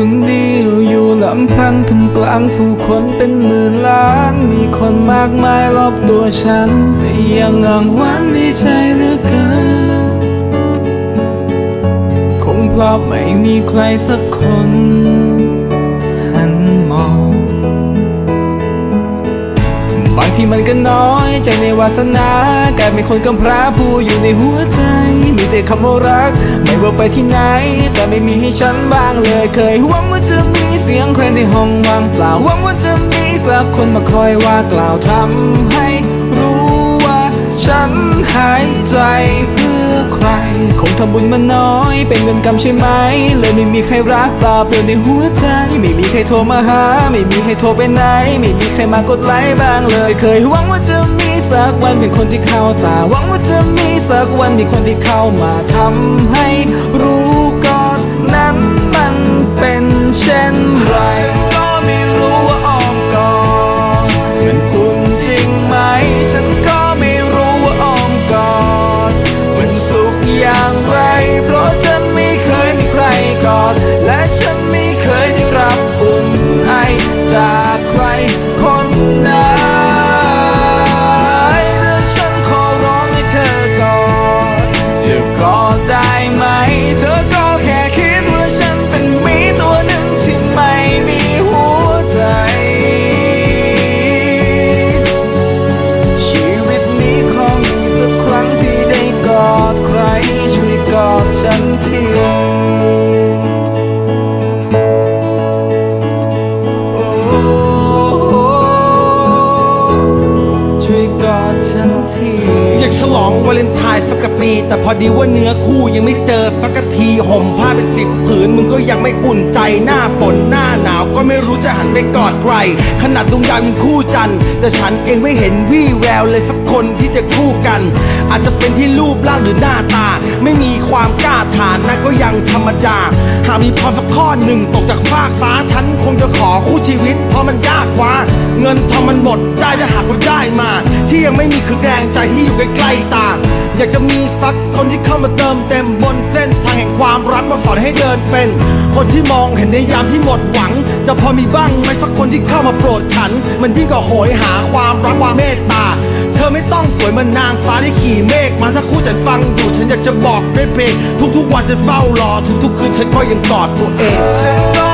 คนเดียวอยู่ลำพังทำกลางผู้คนเป็นหมื่นล้าน มีคนมากมายรอบตัวฉัน แต่ยังงางวันในใจเหลือเกิน คงเพราะไม่มีใครสักคน หันมอง บางทีมันก็น้อย ใจในวาสนากลายเป็นคนกำพร้าผู้อยู่ในหัวใจ มีแต่คำว่ารัก ไม่ว่าไปที่ไหน แต่ไม่มีให้ฉันบ้างเลย เคยหวังว่าจะมีเสียงใครในห้องว่างเปล่าหวังว่าจะมีสักคนมาคอยว่ากล่าวทำให้รู้ว่าฉันหายใจ คงทำบุญมาน้อย เป็นเงินกรรมใช่ไหม เลยไม่มีใครรักปลาเปลี่ยวในหัวใจ ไม่มีใครโทรมาหา ไม่มีใครโทรไปไหน ไม่มีใครมากดไลค์บ้างเลย เคยหวังว่าจะมีสักวันเป็นคนที่เข้าตา หวังว่าจะมีสักวันมีคนที่เข้ามาทำให้รู้ก่อนนั้นมันเป็นเช่นไร อยากฉลองวาเลนไทน์สักกะปี แต่พอดีว่าเนื้อคู่ยังไม่เจอสักทีห่มผ้าเป็นสิบผืนมึงก็ยังไม่อุ่นใจหน้าฝนหน้าหนาวก็ไม่รู้จะหันไปกอดใคร ขนาดดวงดาวยังคู่จันทร์แต่ฉันเองไม่เห็นวี่แววเลยสักคนที่จะคู่กัน อาจจะเป็นที่รูปร่างหรือหน้าตา ไม่มีความกล้าฐานนะก็ยังธรรมดา หากมีพรสักข้อหนึ่งตกจากฟากฟ้าฉันคงจะขอคู่ชีวิต เพราะมันยากกว่า เงินทองมันหมดได้ถ้าหากว่าได้มา ที่ยังไม่มีคือแรงใจที่อยู่ใกล้ๆตา อยากจะมีสักคนที่เข้ามาเติมเต็มบนเส้นทางแห่งความรักมาสอนให้เดินเป็น คนที่มองเห็นในยามที่หมดหวัง จะพอมีบ้างไหมสักคนที่เข้ามาโปรดฉัน มันยิ่งกว่าโหยหาความรักความเมตตา เธอไม่ต้องสวยเหมันนางฟ้าที่ขี่เมฆมาถ้าคู่ฉันฟังอยู่ฉันอยากจะบอกด้วยเพลง ทุกๆวันจะเฝ้ารอทุกๆคืนฉันก็ยังกอดตัวเอง